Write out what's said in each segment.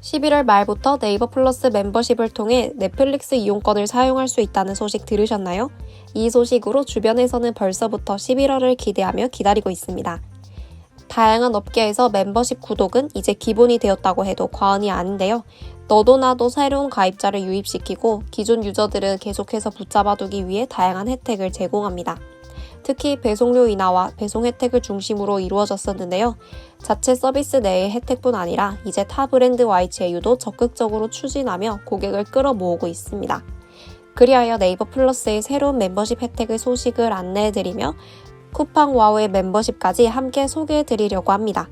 11월 말부터 네이버 플러스 멤버십을 통해 넷플릭스 이용권을 사용할 수 있다는 소식 들으셨나요? 이 소식으로 주변에서는 벌써부터 11월을 기대하며 기다리고 있습니다. 다양한 업계에서 멤버십 구독은 이제 기본이 되었다고 해도 과언이 아닌데요. 너도 나도 새로운 가입자를 유입시키고 기존 유저들은 계속해서 붙잡아두기 위해 다양한 혜택을 제공합니다. 특히 배송료 인하와 배송 혜택을 중심으로 이루어졌었는데요. 자체 서비스 내의 혜택뿐 아니라 이제 타 브랜드와의 제휴도 적극적으로 추진하며 고객을 끌어모으고 있습니다. 그리하여 네이버 플러스의 새로운 멤버십 혜택의 소식을 안내해드리며 쿠팡 와우의 멤버십까지 함께 소개해드리려고 합니다.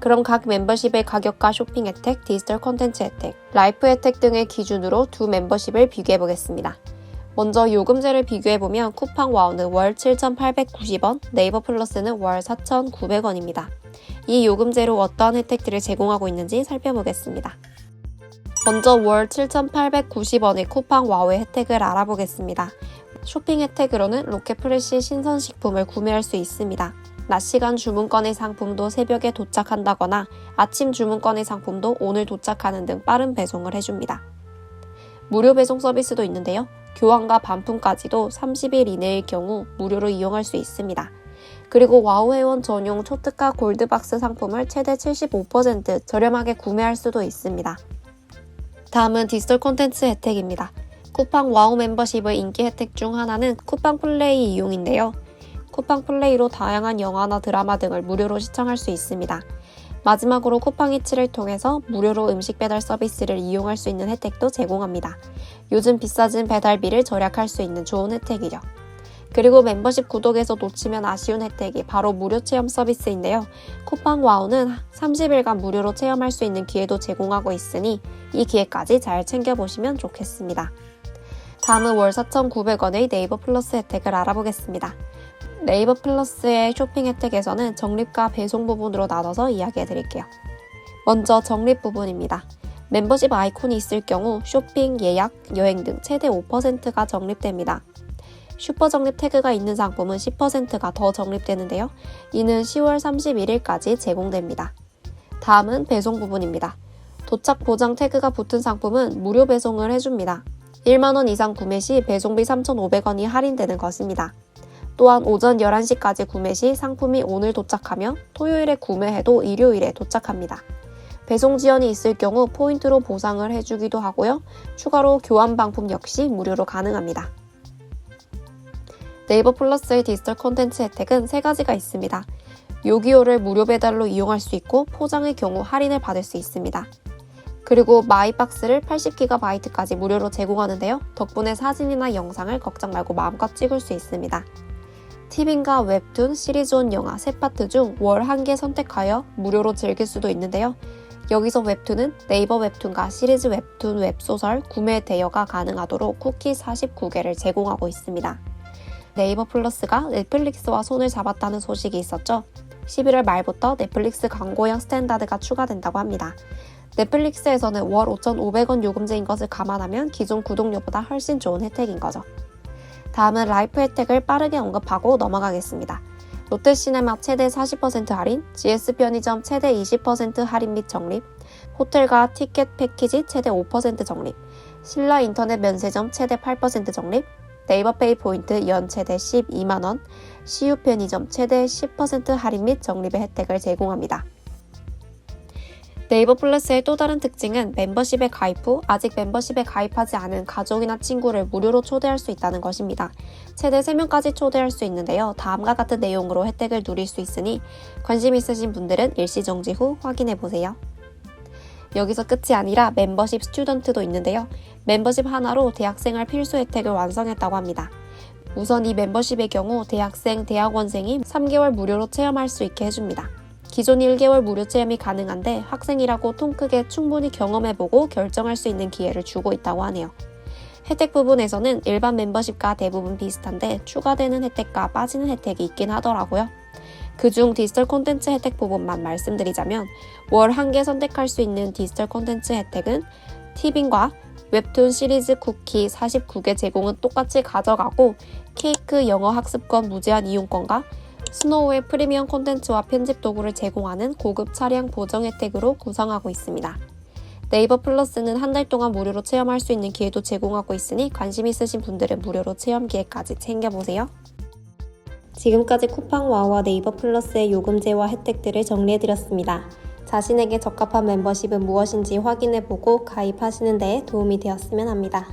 그럼 각 멤버십의 가격과 쇼핑 혜택, 디지털 콘텐츠 혜택, 라이프 혜택 등의 기준으로 두 멤버십을 비교해보겠습니다. 먼저 요금제를 비교해보면 쿠팡 와우는 월 7,890원, 네이버 플러스는 월 4,900원입니다. 이 요금제로 어떠한 혜택들을 제공하고 있는지 살펴보겠습니다. 먼저 월 7,890원의 쿠팡 와우의 혜택을 알아보겠습니다. 쇼핑 혜택으로는 로켓프레시 신선식품을 구매할 수 있습니다. 낮 시간 주문권의 상품도 새벽에 도착한다거나 아침 주문권의 상품도 오늘 도착하는 등 빠른 배송을 해줍니다. 무료 배송 서비스도 있는데요. 교환과 반품까지도 30일 이내일 경우 무료로 이용할 수 있습니다. 그리고 와우 회원 전용 초특가 골드박스 상품을 최대 75% 저렴하게 구매할 수도 있습니다. 다음은 디지털 콘텐츠 혜택입니다. 쿠팡 와우 멤버십의 인기 혜택 중 하나는 쿠팡 플레이 이용인데요. 쿠팡 플레이로 다양한 영화나 드라마 등을 무료로 시청할 수 있습니다. 마지막으로 쿠팡 이츠를 통해서 무료로 음식 배달 서비스를 이용할 수 있는 혜택도 제공합니다. 요즘 비싸진 배달비를 절약할 수 있는 좋은 혜택이죠. 그리고 멤버십 구독에서 놓치면 아쉬운 혜택이 바로 무료 체험 서비스인데요. 쿠팡 와우는 30일간 무료로 체험할 수 있는 기회도 제공하고 있으니 이 기회까지 잘 챙겨보시면 좋겠습니다. 다음은 월 4,900원의 네이버 플러스 혜택을 알아보겠습니다. 네이버 플러스의 쇼핑 혜택에서는 적립과 배송 부분으로 나눠서 이야기해 드릴게요. 먼저 적립 부분입니다. 멤버십 아이콘이 있을 경우 쇼핑, 예약, 여행 등 최대 5%가 적립됩니다. 슈퍼 적립 태그가 있는 상품은 10%가 더 적립되는데요. 이는 10월 31일까지 제공됩니다. 다음은 배송 부분입니다. 도착 보장 태그가 붙은 상품은 무료 배송을 해줍니다. 1만원 이상 구매 시 배송비 3,500원이 할인되는 것입니다. 또한 오전 11시까지 구매 시 상품이 오늘 도착하며 토요일에 구매해도 일요일에 도착합니다. 배송 지연이 있을 경우 포인트로 보상을 해주기도 하고요. 추가로 교환 방품 역시 무료로 가능합니다. 네이버 플러스의 디지털 콘텐츠 혜택은 세 가지가 있습니다. 요기요를 무료 배달로 이용할 수 있고 포장의 경우 할인을 받을 수 있습니다. 그리고 마이박스를 80GB까지 무료로 제공하는데요. 덕분에 사진이나 영상을 걱정 말고 마음껏 찍을 수 있습니다. 티빙과 웹툰, 시리즈온 영화 세 파트 중 월 한 개 선택하여 무료로 즐길 수도 있는데요. 여기서 웹툰은 네이버 웹툰과 시리즈 웹툰 웹소설 구매 대여가 가능하도록 쿠키 49개를 제공하고 있습니다. 네이버 플러스가 넷플릭스와 손을 잡았다는 소식이 있었죠. 11월 말부터 넷플릭스 광고형 스탠다드가 추가된다고 합니다. 넷플릭스에서는 월 5,500원 요금제인 것을 감안하면 기존 구독료보다 훨씬 좋은 혜택인 거죠. 다음은 라이프 혜택을 빠르게 언급하고 넘어가겠습니다. 롯데시네마 최대 40% 할인, GS 편의점 최대 20% 할인 및 적립, 호텔과 티켓 패키지 최대 5% 적립, 신라 인터넷 면세점 최대 8% 적립, 네이버페이 포인트 연 최대 12만원, CU 편의점 최대 10% 할인 및 적립의 혜택을 제공합니다. 네이버 플러스의 또 다른 특징은 멤버십에 가입 후 아직 멤버십에 가입하지 않은 가족이나 친구를 무료로 초대할 수 있다는 것입니다. 최대 3명까지 초대할 수 있는데요. 다음과 같은 내용으로 혜택을 누릴 수 있으니 관심 있으신 분들은 일시 정지 후 확인해 보세요. 여기서 끝이 아니라 멤버십 스튜던트도 있는데요. 멤버십 하나로 대학생활 필수 혜택을 완성했다고 합니다. 우선 이 멤버십의 경우 대학생, 대학원생이 3개월 무료로 체험할 수 있게 해줍니다. 기존 1개월 무료 체험이 가능한데 학생이라고 통 크게 충분히 경험해보고 결정할 수 있는 기회를 주고 있다고 하네요. 혜택 부분에서는 일반 멤버십과 대부분 비슷한데 추가되는 혜택과 빠지는 혜택이 있긴 하더라고요. 그중 디지털 콘텐츠 혜택 부분만 말씀드리자면 월 한 개 선택할 수 있는 디지털 콘텐츠 혜택은 티빙과 웹툰 시리즈 쿠키 49개 제공은 똑같이 가져가고 케이크 영어 학습권 무제한 이용권과 스노우의 프리미엄 콘텐츠와 편집 도구를 제공하는 고급 차량 보정 혜택으로 구성하고 있습니다. 네이버 플러스는 한 달 동안 무료로 체험할 수 있는 기회도 제공하고 있으니 관심 있으신 분들은 무료로 체험 기회까지 챙겨보세요. 지금까지 쿠팡 와우와 네이버 플러스의 요금제와 혜택들을 정리해드렸습니다. 자신에게 적합한 멤버십은 무엇인지 확인해보고 가입하시는 데 도움이 되었으면 합니다.